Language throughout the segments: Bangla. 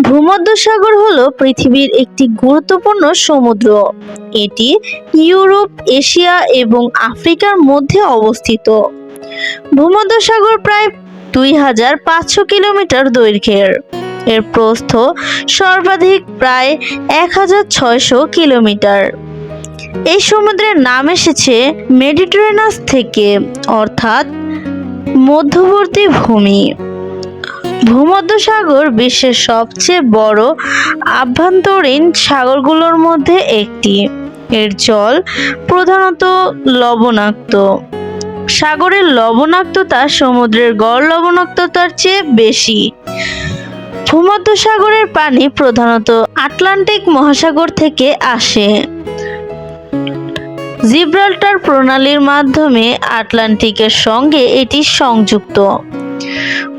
ভূমধ্যসাগর হলো পৃথিবীর একটি গুরুত্বপূর্ণ সমুদ্র। এটি ইউরোপ, এশিয়া এবং আফ্রিকার মধ্যে অবস্থিত। ভূমধ্যসাগর প্রায় দুই হাজার পাঁচশো কিলোমিটার দৈর্ঘ্যের। এর প্রস্থ সর্বাধিক প্রায় এক হাজার ছয়শো কিলোমিটার। এই সমুদ্রের নাম এসেছে মেডিটেরানাস থেকে, অর্থাৎ মধ্যবর্তী ভূমি। ভূমধ্যসাগর বিশ্বের সবচেয়ে বড় আভ্যন্তরীণ সাগরগুলোর মধ্যে একটি। এর জল প্রধানত লবণাক্ত। সাগরের লবণাক্ততা সমুদ্রের গড় লবণাক্ততার চেয়ে বেশি। ভূমধ্যসাগরের পানি প্রধানত আটলান্টিক মহাসাগর থেকে আসে। জিব্রাল্টার প্রণালীর মাধ্যমে আটলান্টিকের সঙ্গে এটি সংযুক্ত।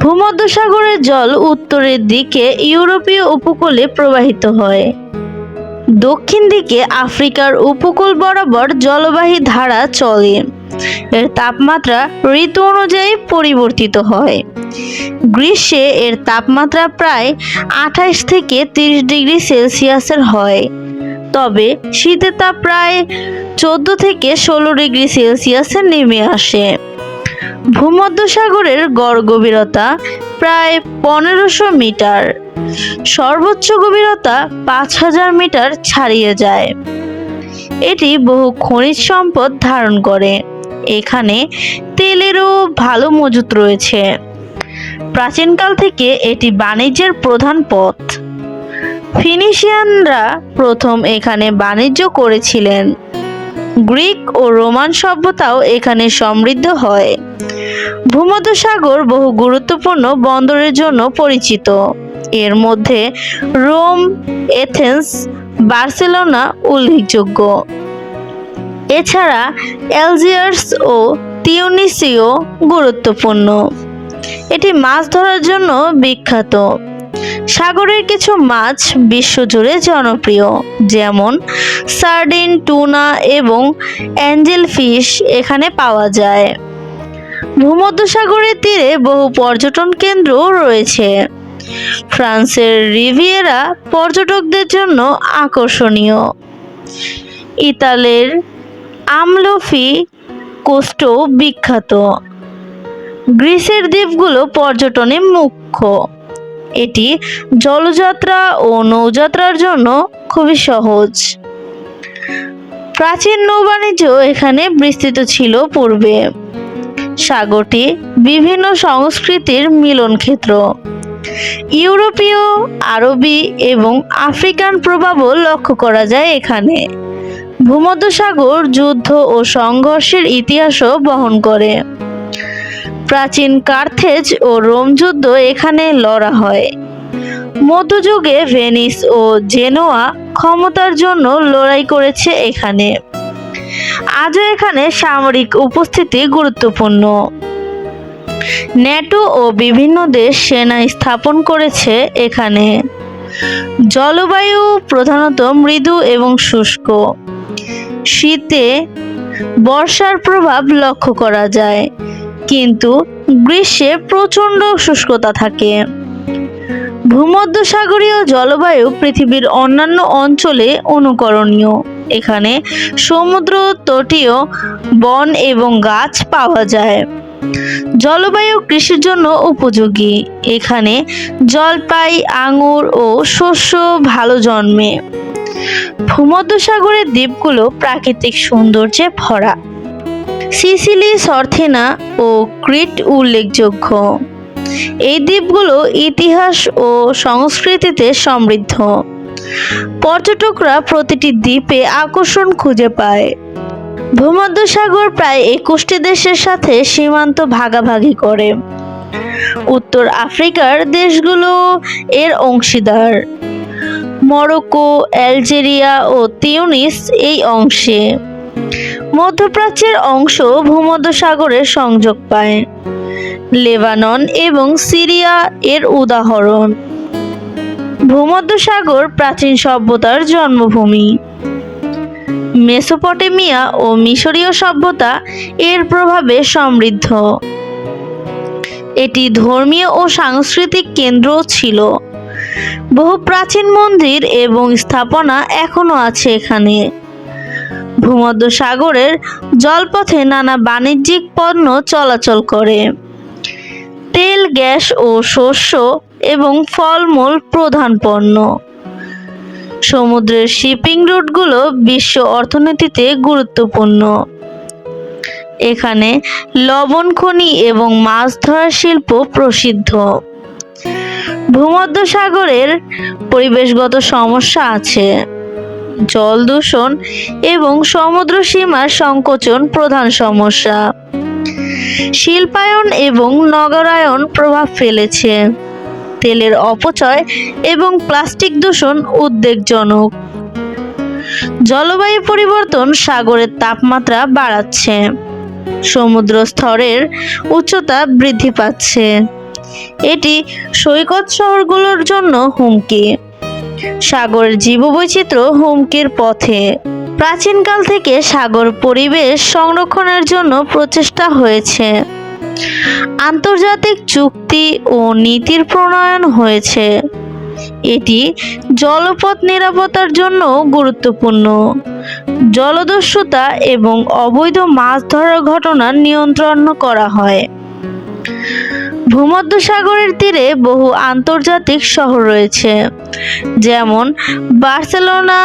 ভূমধ্যসাগরের জল উত্তরের দিকে ইউরোপীয় উপকূলে প্রবাহিত হয়। দক্ষিণ দিকে আফ্রিকার উপকূল বরাবর জলবাহী ধারা চলে। এর তাপমাত্রা ঋতু অনুযায়ী পরিবর্তিত হয়। গ্রীষ্মে এর তাপমাত্রা প্রায় আঠাশ থেকে তিরিশ ডিগ্রি সেলসিয়াসের হয়। তবে শীতে তা প্রায় চোদ্দ থেকে ষোলো ডিগ্রি সেলসিয়াসে নেমে আসে। ভূমধ্যসাগরের গড় গভীরতা প্রায় পনেরোশো মিটার। সর্বোচ্চ গভীরতা পাঁচ হাজার মিটার ছাড়িয়ে যায়। এটি বহু খনিজ সম্পদ ধারণ করে। এখানে তেলেরও ভালো মজুত রয়েছে। প্রাচীনকাল থেকে এটি বাণিজ্যের প্রধান পথ। ফিনিশিয়ানরা প্রথম এখানে বাণিজ্য করেছিলেন। গ্রিক ও রোমান সভ্যতাও এখানে সমৃদ্ধ হয়। ভূমধ্যসাগর বহু গুরুত্বপূর্ণ বন্দরের জন্য পরিচিত। এর মধ্যে রোম, এথেন্স, বার্সেলোনা উল্লেখযোগ্য। এছাড়া অ্যালজিয়ার্স ও তিউনিসিও গুরুত্বপূর্ণ। এটি মাছ ধরার জন্য বিখ্যাত। সাগরের কিছু মাছ বিশ্বজুড়ে জনপ্রিয়, যেমন সার্ডিন, টুনা এবং অ্যাঞ্জেল ফিশ এখানে পাওয়া যায়। ভূমধ্যসাগরের তীরে বহু পর্যটন কেন্দ্রও রয়েছে। ফ্রান্সের রিভিয়েরা পর্যটকদের জন্য আকর্ষণীয়। ইতালের আমলোফি কোস্টো বিখ্যাত। গ্রিসের দ্বীপগুলো পর্যটনে মুখ্য। এটি জলযাত্রা ও নৌযাত্রার জন্য খুবই সহজ। প্রাচীন নৌবাণিজ্য এখানে বিস্তৃত ছিল পূর্বে। সাগরটি বিভিন্ন সংস্কৃতির মিলন ক্ষেত্র। ইউরোপীয়, আরবি এবং আফ্রিকান প্রভাবও লক্ষ্য করা যায় এখানে। ভূমধ্যসাগর যুদ্ধ ও সংঘর্ষের ইতিহাসও বহন করে। প্রাচীন কার্থেজ ও রোম যুদ্ধ এখানে লড়া হয়। মধ্যযুগে ভেনিস ও জেনোয়া ক্ষমতার জন্য লড়াই করেছে এখানে। আজও এখানে সামরিক উপস্থিতি গুরুত্বপূর্ণ। ন্যাটো ও বিভিন্ন দেশ সেনা স্থাপন করেছে এখানে। জলবায়ু প্রধানত মৃদু এবং শুষ্ক। শীতে বর্ষার প্রভাব লক্ষ্য করা যায়। কিন্তু গ্রীষ্মে প্রচণ্ড শুষ্কতা থাকে। ভূমধ্যসাগরীয় জলবায়ু পৃথিবীর অন্যান্য অঞ্চলে অনুকরণীয়। এখানে সমুদ্র তটীয় বন এবং গাছ পাওয়া যায়। জলবায়ু কৃষির জন্য উপযোগী। এখানে জলপাই, আঙুর ও শস্য ভালো জন্মে। ভূমধ্যসাগরের দ্বীপগুলো প্রাকৃতিক সৌন্দর্যে ভরা। সিসিলি সর্থেনা ও ক্রিট উল্লেখযোগ্য। এই দ্বীপগুলো ইতিহাস ও সংস্কৃতিতে সমৃদ্ধ। পর্যটকরা প্রতিটি দ্বীপে আকর্ষণ খুঁজে পায়। ভূমধ্যসাগর প্রায় একুশটি দেশের সাথে সীমান্ত ভাগাভাগি করে। উত্তর আফ্রিকার দেশগুলো এর অংশীদার। মরক্কো, অ্যালজেরিয়া ও তিউনিস এই অংশে। মধ্যপ্রাচ্যের অংশ ভূমধ্যসাগরে সংযোগ পায়। লেবানন এবং সিরিয়া এর উদাহরণ। ভূমধ্যসাগর প্রাচীন সভ্যতার জন্মভূমি। মেসোপটেমিয়া ও মিশরীয় সভ্যতা এর প্রভাবে সমৃদ্ধ। এটি ধর্মীয় ও সাংস্কৃতিক কেন্দ্রও ছিল। বহু প্রাচীন মন্দির এবং স্থাপনা এখনও আছে এখানে। ভূমধ্য সাগরের জলপথে নানা বাণিজ্যিক পণ্য চলাচল করে। তেল, গ্যাস ও শস্য এবং ফলমূল প্রধান পণ্য। সমুদ্রের শিপিং রুটগুলো বিশ্ব অর্থনীতিতে গুরুত্বপূর্ণ। এখানে লবণ, খনি এবং মাছ ধরার শিল্প প্রসিদ্ধ। ভূমধ্য সাগরের পরিবেশগত সমস্যা আছে। জল দূষণ এবং সমুদ্র সীমার সংকোচন প্রধান সমস্যা। শিল্পায়ন এবং নগরায়ন প্রভাব ফেলেছে। তেলের অপচয় এবং প্লাস্টিক দূষণ উদ্বেগজনক। জলবায়ু পরিবর্তন সাগরের তাপমাত্রা বাড়াচ্ছে। সমুদ্র স্তরের উচ্চতা বৃদ্ধি পাচ্ছে। এটি সৈকত শহরগুলোর জন্য হুমকি। সাগরের জীববৈচিত্র্য হুমকির পথে। প্রাচীনকাল থেকে সাগর পরিবেশ সংরক্ষণের জন্য প্রচেষ্টা হয়েছে। আন্তর্জাতিক চুক্তি ও নীতির প্রণয়ন হয়েছে। এটি জলপথ নিরাপত্তার জন্য গুরুত্বপূর্ণ। জলদস্যুতা এবং অবৈধ মাছ ধরার ঘটনা নিয়ন্ত্রণ করা হয়। ভূমধ্যসাগরের তীরে বহু আন্তর্জাতিক শহর রয়েছে, যেমন বার্সেলোনা,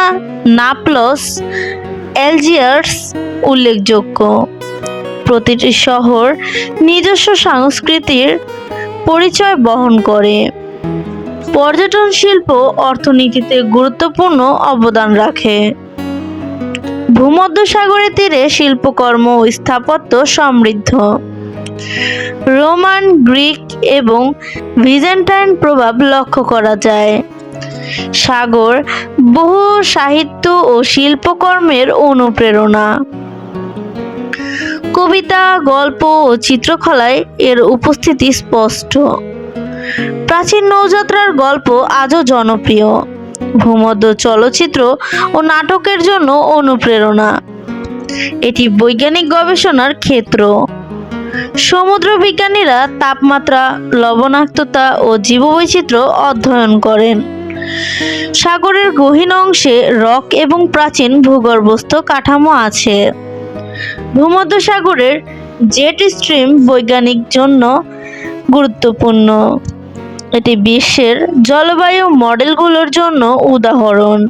নাপলস এলজিয়ার্স উল্লেখযোগ্য। প্রতিটি শহর নিজস্ব সংস্কৃতির পরিচয় বহন করে। পর্যটন শিল্প অর্থনীতিতে গুরুত্বপূর্ণ অবদান রাখে। ভূমধ্যসাগরের তীরে শিল্পকর্ম ও স্থাপত্য সমৃদ্ধ। রোমান, গ্রিক এবং ভিজেন্টাইন প্রভাব লক্ষ্য করা যায়। সাগর, বহু সাহিত্য ও শিল্পকর্মের অনুপ্রেরণা। কবিতা, গল্প ও চিত্রকলায় এর উপস্থিতি স্পষ্ট। প্রাচীন নৌযাত্রার গল্প আজও জনপ্রিয়। ভূমধ্য চলচ্চিত্র ও নাটকের জন্য অনুপ্রেরণা। এটি বৈজ্ঞানিক গবেষণার ক্ষেত্র। সমুদ্র বিজ্ঞানীরা তাপমাত্রা, লবণাক্ততা ও জীববৈচিত্র্য অধ্যয়ন করেন। সাগরের গহীন অংশে রক এবং প্রাচীন ভূগর্ভস্থ কাঠামো আছে। ভূমধ্যসাগরের জেট স্ট্রিম বৈজ্ঞানিক জন্য গুরুত্বপূর্ণ। এটি বিশ্বের জলবায়ু মডেলগুলোর জন্য উদাহরণ।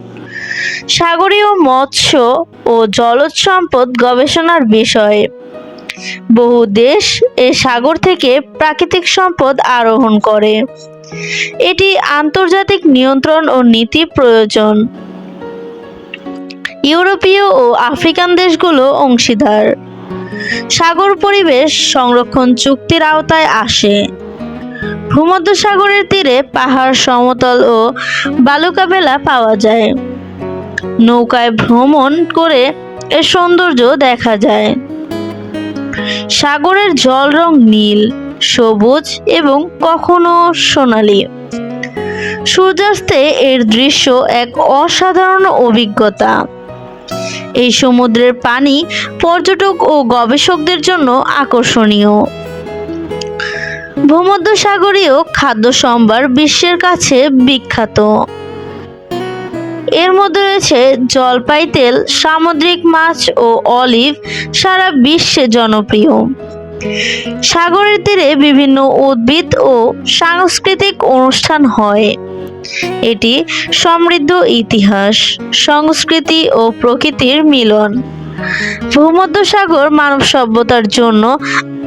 সাগরীয় মৎস্য ও জলজ সম্পদ গবেষণার বিষয়। বহু দেশ এ সাগর থেকে প্রাকৃতিক সম্পদ আরোহণ করে। এটি আন্তর্জাতিক নিয়ন্ত্রণ ও নীতি প্রয়োজন। ইউরোপীয় ও আফ্রিকান দেশগুলো অংশীদার। সাগর পরিবেশ সংরক্ষণ চুক্তির আওতায় আসে। ভূমধ্যসাগরের তীরে পাহাড়, সমতল ও বালুকাবেলা পাওয়া যায়। নৌকায় ভ্রমণ করে এর সৌন্দর্য দেখা যায়। সাগরের জল রং নীল, সবুজ এবং কখনো সোনালী। সূর্যাস্তে এর দৃশ্য এক অসাধারণ অভিজ্ঞতা। এই সমুদ্রের পানি পর্যটক ও গবেষকদের জন্য আকর্ষণীয়। ভূমধ্যসাগরীয় খাদ্য সম্ভার বিশ্বের কাছে বিখ্যাত। এর মধ্যে রয়েছে জলপাই তেল, সামুদ্রিক মাছ ও অলিভ, সারা বিশ্বে জনপ্রিয়। সাগরের তীরে বিভিন্ন উদ্ভিদ ও সাংস্কৃতিক অনুষ্ঠান হয়। এটি সমৃদ্ধ ইতিহাস, সংস্কৃতি ও প্রকৃতির মিলন। ভূমধ্যসাগর মানব সভ্যতার জন্য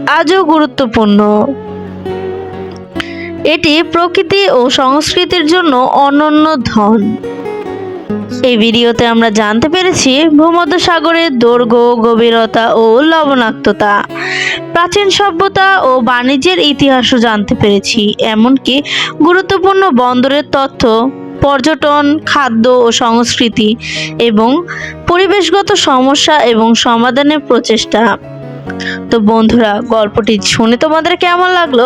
আজও গুরুত্বপূর্ণ। এটি প্রকৃতি ও সংস্কৃতির জন্য অনন্য ধন। এই ভিডিওতে আমরা জানতে পেরেছি ভূমধ্যসাগরের দৈর্ঘ্য, গভীরতা ও লবণাক্ততা। প্রাচীন সভ্যতা ও বাণিজ্যের ইতিহাসও জানতে পেরেছি, এমনকি গুরুত্বপূর্ণ বন্দরের তথ্য, পর্যটন, খাদ্য ও সংস্কৃতি এবং পরিবেশগত সমস্যা এবং সমাধানের প্রচেষ্টা। তো বন্ধুরা, গল্পটি শুনে তোমাদের কেমন লাগল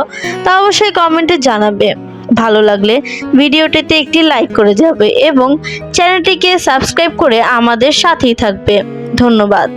তা অবশ্যই কমেন্টে জানাবে। ভালো লাগলে ভিডিওটিতে একটি লাইক করে যাবে এবং চ্যানেলটিকে সাবস্ক্রাইব করে আমাদের সাথেই থাকবে। ধন্যবাদ।